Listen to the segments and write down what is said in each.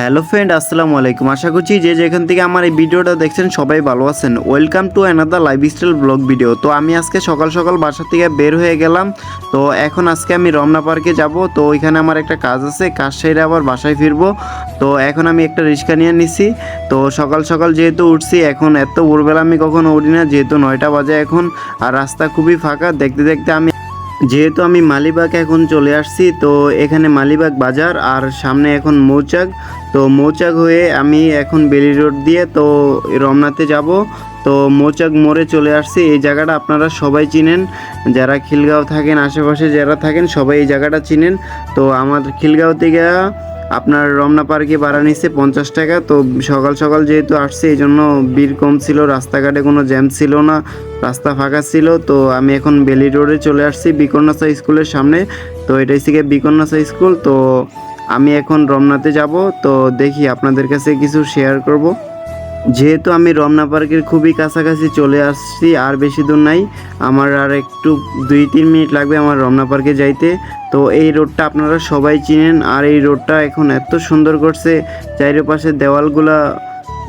Hello friend, আসসালামু আলাইকুম। আশা করছি যে যেখান থেকে আমার এই ভিডিওটা দেখছেন সবাই ভালো আছেন। Welcome to another lifestyle blog video তো আমি আজকে সকাল সকাল বাসা থেকে বের হয়ে গেলাম। তো এখন আজকে আমি রমনা পার্কে যাব। তো ওইখানে আমার একটা কাজ আছে, কাজ সেরে আবার বাসায় ফিরবো। তো এখন আমি একটা রিক্সা নিয়ে নিছি। তো সকাল সকাল যেহেতু উঠছি, এখন এত ভোরবেলা আমি কখনো উঠি না, যেহেতু নয়টা বাজে এখন। আর রাস্তা খুবই ফাঁকা, দেখতে দেখতে আমি যেহেতু আমি মালিবাগ এখন চলে আসছি, তো এখানে মালিবাগ বাজার আর সামনে এখন মৌচাক। তো মৌচাক হয়ে আমি এখন বেলি রোড দিয়ে তো রমনাতে যাব। তো মৌচাক মোড়ে চলে আসছি। এই জায়গাটা আপনারা সবাই চিনেন। যারা খিলগাঁও থাকেন, আশেপাশে যারা থাকেন, সবাই এই জায়গাটা চিনেন। তো আমার খিলগাঁও থেকে আপনার রমনা পার্কে ভাড়া নিচ্ছে পঞ্চাশ টাকা। তো সকাল সকাল যেহেতু আসছে, এই জন্য ভিড় কম ছিল, রাস্তাঘাটে কোনো জ্যাম ছিল না, রাস্তা ফাঁকা ছিল। তো আমি এখন বেলি রোডে চলে আসছি বিকন্যাসা স্কুলের সামনে। তো এটাই থেকে বিকন্যাসা স্কুল। তো আমি এখন রমনাতে যাব। তো দেখি আপনাদের কাছে কিছু শেয়ার করব। যেহেতু আমি রমনা পার্কের খুবই কাছাকাছি চলে আসছি, আর বেশি দূর নাই, আমার আর একটু দুই তিন মিনিট লাগবে আমার রমনা পার্কে যাইতে। তো এই রোডটা আপনারা সবাই চিনেন, আর এই রোডটা এখন এত সুন্দর করছে, চারিপাশের দেওয়ালগুলা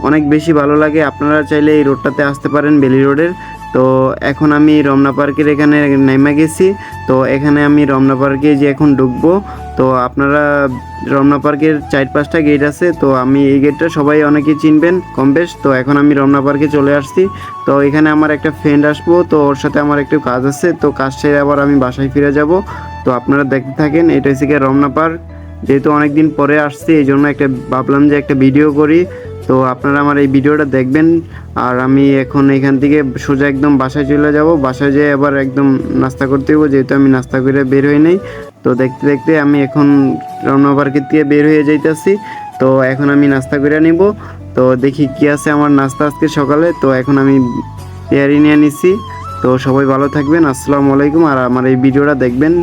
অনেক বেশি ভালো লাগে। আপনারা চাইলে এই রোডটাতে আসতে পারেন বেলি রোডের। তো এখন আমি রমনা পার্কের এখানে নেমে গেছি। তো এখানে আমি রমনা পার্কে যে এখন ঢুকবো, তো আপনারা রমনা পার্কের চার পাঁচটা গেট আছে, তো আমি এই গেটটা সবাই অনেকে চিনবেন কম বেশ। তো এখন আমি রমনা পার্কে চলে আসছি। তো এখানে আমার একটা ফ্রেন্ড আসব, তো ওর সাথে আমার একটু কাজ আছে, তো কাজ সেরে আবার আমি বাসায় ফিরে যাব। তো আপনারা দেখতে থাকেন, এটা হচ্ছে রমনা পার্ক। যেহেতু অনেক দিন পরে আসছি, এই জন্য একটা ভাবলাম যে একটা ভিডিও করি। তো আপনারা আমার এই ভিডিওটা দেখবেন। আর আমি এখন এখান থেকে সোজা একদম বাসায় চলে যাব। বাসায় যেয়ে আবার একদম নাস্তা করতে হব যেহেতু আমি নাস্তা করে বের হই নাই। তো দেখতে দেখতে আমি এখন রমনা পার্কের থেকে বের হয়ে যাইতেছি। তো এখন আমি নাস্তা করে নিব। তো দেখি কি আছে আমার নাস্তা আজকে সকালে। তো এখন আমি তৈরি নিয়ে নিচ্ছি তো সবাই ভালো থাকবেন। আসসালামু আলাইকুম। আর আমার এই ভিডিওটা দেখবেন।